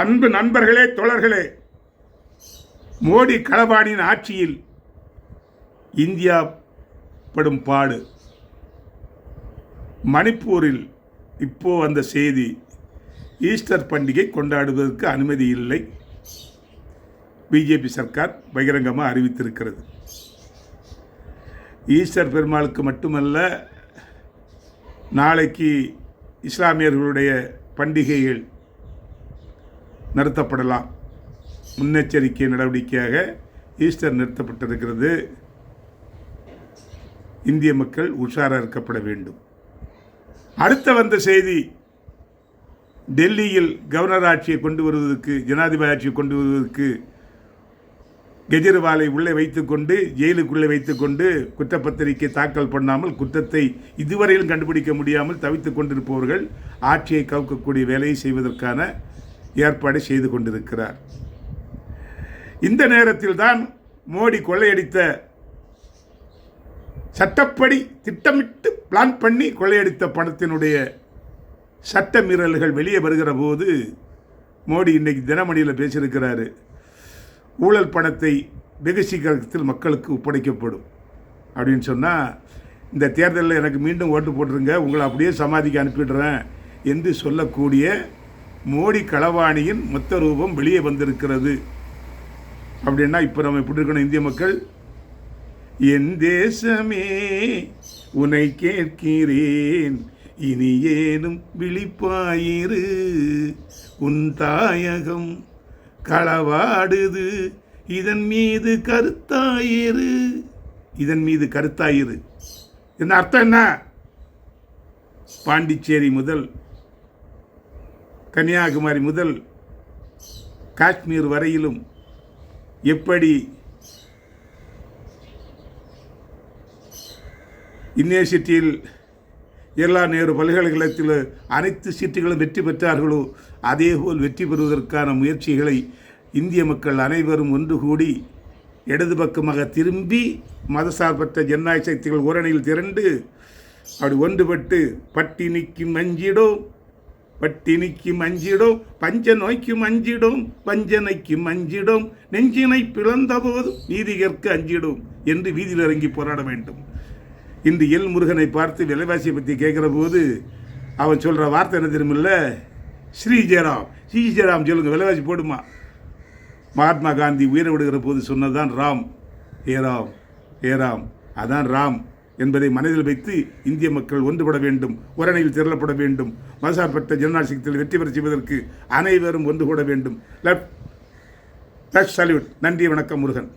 அன்பு நண்பர்களே தோழர்களே மோடி களவாணியின் ஆட்சியில் இந்தியா படும் பாடு. மணிப்பூரில் இப்போ அந்த செய்தி ஈஸ்டர் பண்டிகை கொண்டாடுவதற்கு அனுமதி இல்லை. பிஜேபி சர்க்கார் பகிரங்கமாக அறிவித்திருக்கிறது. ஈஸ்டர் பெருமாளுக்கு மட்டுமல்ல நாளைக்கு இஸ்லாமியர்களுடைய பண்டிகைகள் நிறுத்தப்படலாம். முன்னெச்சரிக்கை நடவடிக்கையாக ஈஸ்டர் நிறுத்தப்பட்டிருக்கிறது. இந்திய மக்கள் உஷாராக இருக்கப்பட வேண்டும். அடுத்த வந்த செய்தி டெல்லியில் கவர்னர் ஆட்சியை கொண்டு வருவதற்கு ஜனாதிபதி ஆட்சியை கொண்டு வருவதற்கு கெஜ்ரிவாலை உள்ளே வைத்துக்கொண்டு ஜெயிலுக்குள்ளே வைத்துக்கொண்டு குற்றப்பத்திரிகை தாக்கல் பண்ணாமல் குற்றத்தை இதுவரையில் கண்டுபிடிக்க முடியாமல் தவித்து கொண்டிருப்பவர்கள் ஆட்சியை கவுக்கக்கூடிய வேலையை செய்வதற்கான ஏற்பாடு செய்து கொண்டிருக்கிறார். இந்த நேரத்தில் தான் மோடி கொள்ளையடித்த சட்டப்படி திட்டமிட்டு பிளான் பண்ணி கொள்ளையடித்த பணத்தினுடைய சட்ட மீறல்கள் வெளியே வருகிற போது மோடி இன்னைக்கு தினமணியில் பேசியிருக்கிறாரு. ஊழல் பணத்தை வெகு சீக்கிரத்தில் மக்களுக்கு ஒப்படைக்கப்படும் அப்படின்னு சொன்னால் இந்த தேர்தலில் எனக்கு மீண்டும் ஓட்டு போட்டுருங்க உங்களை அப்படியே சமாதிக்கு அனுப்பிடுறேன் என்று சொல்லக்கூடிய மோடி களவாணியின் மொத்த ரூபம் வெளியே வந்திருக்கிறது. அப்படின்னா இப்போ நம்ம எப்படி இருக்கணும் இந்திய மக்கள்? என் தேசமே உன்னை கேட்கிறேன். இனி ஏனும் விழிப்பாயிரு. உன் தாயகம் களவாடுது. இதன் மீது கருத்தாயிரு. இதன் மீது கருத்தாயிரு. என்ன அர்த்தம் என்ன? பாண்டிச்சேரி முதல் கன்னியாகுமரி முதல் காஷ்மீர் வரையிலும் எப்படி யூனிவர்சிட்டியில் எல்லா நேரு பல்கலைக்கழகத்தில் அனைத்து சீட்டுகளும் வெற்றி பெற்றார்களோ அதேபோல் வெற்றி பெறுவதற்கான முயற்சிகளை இந்திய மக்கள் அனைவரும் ஒன்று கூடி இடது பக்கமாக திரும்பி மதசார்பற்ற ஜனநாயக சக்திகள் ஓரணியில் திரண்டு அப்படி ஒன்றுபட்டு பட்டினிக்கு மஞ்சிடும். பட்டினிக்கு மஞ்சிடும் பஞ்ச நோய்க்கு மஞ்சிடும் பஞ்சனைக்கு மஞ்சிடும் நெஞ்சினை பிளந்த போதும் நீதி கேட்க அஞ்சிடும் என்று வீதியில் இறங்கி போராட வேண்டும். இன்று எல் முருகனை பார்த்து விலைவாசியை பற்றி கேட்குற போது அவன் சொல்கிற வார்த்தை என்ன தெரியுமில்ல? ஸ்ரீ ஜெயராம் ஸ்ரீ ஜெயராம் சொல்லுங்க விலைவாசி போடுமா? மகாத்மா காந்தி உயிரை விடுகிற போது சொன்னதுதான் ராம். ஏ ராம் ஏ ராம் அதான் ராம். என்பதை மனதில் வைத்து இந்திய மக்கள் ஒன்றுபட வேண்டும் ஒரணையில் திரளப்பட வேண்டும். மதசார்பற்ற ஜனநாயகத்தில் வெற்றி பெற செய்வதற்கு அனைவரும் ஒன்று கூட வேண்டும் லெஃப்ட் சல்யூட். நன்றி வணக்கம் முருகன்.